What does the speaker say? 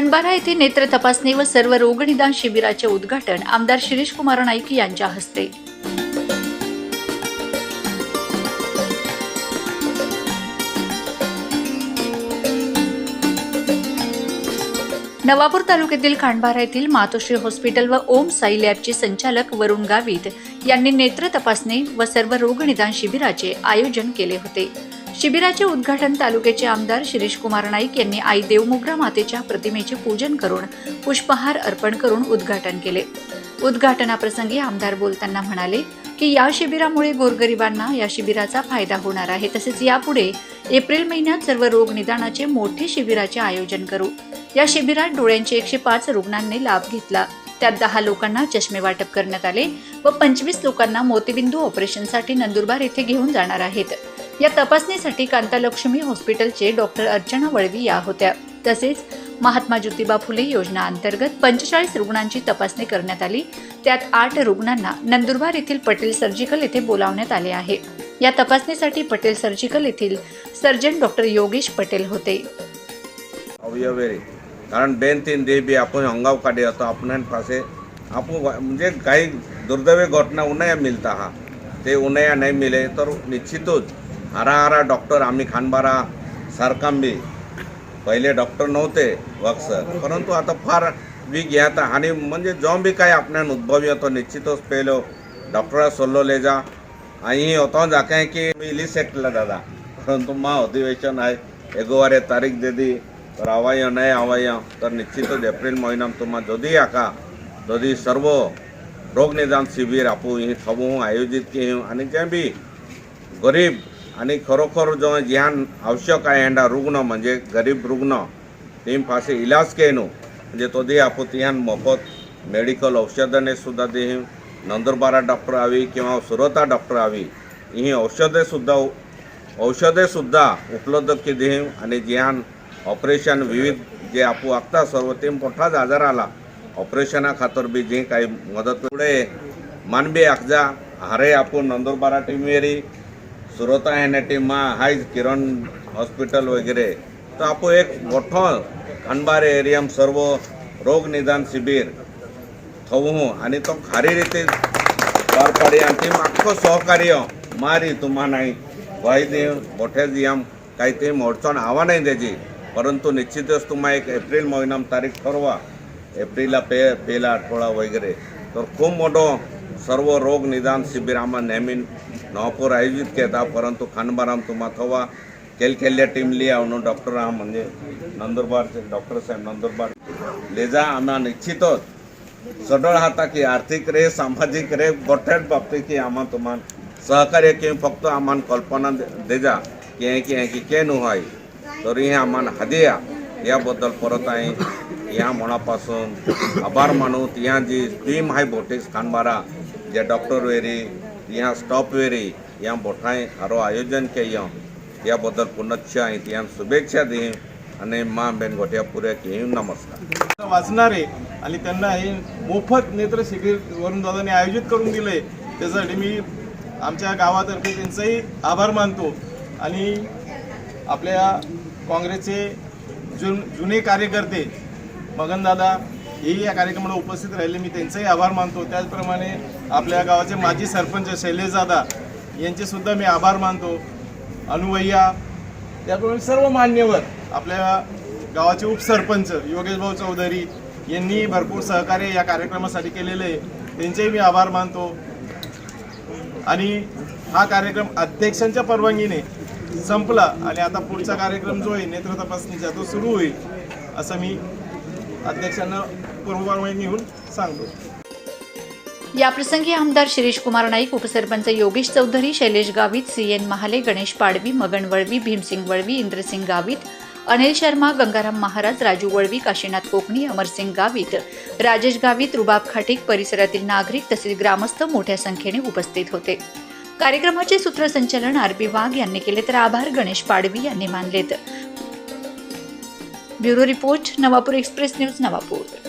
खंडबारा येथे नेत्र तपासणी व सर्व रोगनिदान शिबिराचे उद्घाटन आमदार शिरीष कुमार नाईक यांच्या हस्ते. नवापूर तालुक्यातील खांडबारा येथील मातोश्री हॉस्पिटल व ओम साई लॅबचे संचालक वरुण गावित यांनी नेत्र तपासणी व सर्व रोगनिदान शिबिराचे आयोजन केले होते. शिबिराचे उद्घाटन तालुक्याचे आमदार शिरीष कुमार नाईक यांनी आई देवमुग्रा मातेच्या प्रतिमेचे पूजन करून पुष्पहार अर्पण करून उद्घाटन केले. उद्घाटनाप्रसंगी आमदार बोलताना म्हणाले की या शिबिरामुळे गोरगरिबांना या शिबिराचा फायदा होणार आहे. तसेच यापुढे एप्रिल महिन्यात सर्व रोग निदानाचे मोठे शिबिराचे आयोजन करू. या शिबिरात डोळ्यांचे एकशे पाच रुग्णांनी लाभ घेतला. त्यात दहा लोकांना चष्मे वाटप करण्यात आले व पंचवीस लोकांना मोतीबिंदू ऑपरेशनसाठी नंदुरबार येथे घेऊन जाणार आहेत. या तपासणीसाठी कांतालक्ष्मी हॉस्पिटलचे डॉक्टर अर्चना वळवी या होत्या. तसेच महात्मा ज्योतिबा फुले योजना अंतर्गत पंचेचाळीस रुग्णांची तपासणी करण्यात आली. त्यात आठ रुग्णांना नंदुरबार येथील पटेल सर्जिकल येथे बोलावण्यात आले आहे. या तपासणीसाठी पटेल सर्जिकल येथील सर्जन डॉक्टर योगेश पटेल होते. કારણ બેન તીન દે બી આપણું અંગાવ કાઢે હતો આપણને પાસે આપણું વા- म्हणजे काही दुर्दैवी घटना उन्हाळ्या मिळता हा ते उन्हाळ्या नाही मिळे तर निश्चितच हारा हारा डॉक्टर आम्ही खानबारा सारखां बी पहिले डॉक्टर नव्हते वक्सर परंतु आता फार वीक घेत आणि म्हणजे जो बी काही आपल्यान उद्भवी होतो निश्चितच पहिलो डॉक्टरा सल्लो ले जा અહીં હોતો જાકે કે ઇલી સેટલા દાદા પરંતુ માં અધિવેશન आहे એગોવારે તારીખ દેદી तर ರಾವಯ ನಯ तर निश्चितच एप्रिल महिनामा तुम्हा जदी आका जदी सर्व रोग निदान शिबिर आपू हे सब હું આયોજિત કર્યું અને ત્યાં बी गरीब आणि खरोखर जो ज्ञान आवश्यक आहे यांना रुग्ण म्हणजे गरीब रुग्ण तेमपासे इलाज केनो म्हणजे तो दे आपो त्यान मोफत मेडिकल औषधने सुद्धा दे नंदुरबारा डॉक्टर આવી किंवा सुरता डॉक्टर આવી ही औषधे सुद्धा औषधे सुद्धा उपलब्ध केली आणि ज्ञान ऑपरेशन विविध जे आपू आखता सर्व ते मोठाच आजार आला. ऑपरेशना खातर बी जे काही मदत पुढे मानबी आखजा हारे आपू नंदुरबारा टीमेरी सुरता येण्या टीमा हाय किरण हॉस्पिटल वगैरे. तर आपू एक मोठं खंडबारे एरियम सर्व रोग निदान शिबीर थवू आणि तो खारी रीती पार पाडी आणि आखो सहकार्य. मारी तुम्हा नाही व्हाय दे यम काही ते मोडचण आव्हान आहे त्याची. પરંતુ નિશ્ચિત વસ્તુમાં એક એપ્રિલ મહિનામાં તારીખ ઠરવા એપ્રિલના પે, પહેલા અઠવાડા વગેરે. તો ખૂબ મોટો સર્વ રોગ નિદાન શિબિર આમાં નેમિન નોપોર આયોજિત કહેતા, પરંતુ ખાનબારામ તુમાં થવા કેલકેલિયા ટીમ લઈ આવનો ડૉક્ટર આ મંદિર નંદુરબાર છે, ડૉક્ટર સાહેબ નંદુરબાર. લેજા આમાં નિશ્ચિત જ. સઢળ હતા કે આર્થિક રે, સામાજિક રે, ગોઠેડ બાબતે આમાં તમાન સહકાર્ય કેમ ફક્ત આમાં કલ્પના દેજા. કે કે કે કેનું હોય. तरीही के नु आम्हाला याबद्दल परत आहे. या मनापासून आभार मानू. या जी टीम आहे बोटीस खानबारा जे डॉक्टर वेरी या स्टॉप वेरी या बोठाय हारो आयोजन केलं याबद्दल पुनश्च आहे. या शुभेच्छा दे. आणि माँ बेन गोठ्या पुऱ्या की नमस्कार. वाचणारे आणि त्यांना हे मोफत नेत्र शिबिर वरून दादाने आयोजित करून दिले. त्यासाठी मी आमच्या गावातर्फे त्यांचाही आभार मानतो. आणि आपल्या काँग्रेसचे जुन जुने कार्यकर्ते मगनदादा हेही या कार्यक्रमाला उपस्थित राहिले. मी त्यांचाही आभार मानतो. त्याचप्रमाणे आपल्या गावाचे माजी सरपंच शैलेशदादा यांचेसुद्धा मी आभार मानतो. अनुवय्या त्याप्रमाणे सर्व मान्यवर आपल्या गावाचे उपसरपंच योगेशभाऊ चौधरी यांनी भरपूर सहकार्य या कार्यक्रमासाठी केलेले आहे. त्यांचेही मी आभार मानतो. आणि हा कार्यक्रम अध्यक्षांच्या परवानगीने संपला आणि आता पुढचा कार्यक्रम जो आहे नेत्र तपासणीचा तो सुरू होईल असं मी अध्यक्षांना पूर्वपरवानगी घेऊन सांगतो. याप्रसंगी आमदार शिरीष कुमार नाईक उपसरपंच योगेश चौधरी शैलेश गावित सी एन महाले गणेश पाडवी मगन वळवी भीमसिंग वळवी इंद्रसिंग गावित अनिल शर्मा गंगाराम महाराज राजू वळवी काशीनाथ कोकणी अमरसिंग गावित राजेश गावित रुबाब खाटीक परिसरातील नागरिक तसेच ग्रामस्थ मोठ्या संख्येने उपस्थित होते. कार्यक्रमाचे सूत्रसंचालन आर पी वाघ यांनी केले तर आभार गणेश पाडवी यांनी मानलेत. Bureau report Navapur express news Navapur.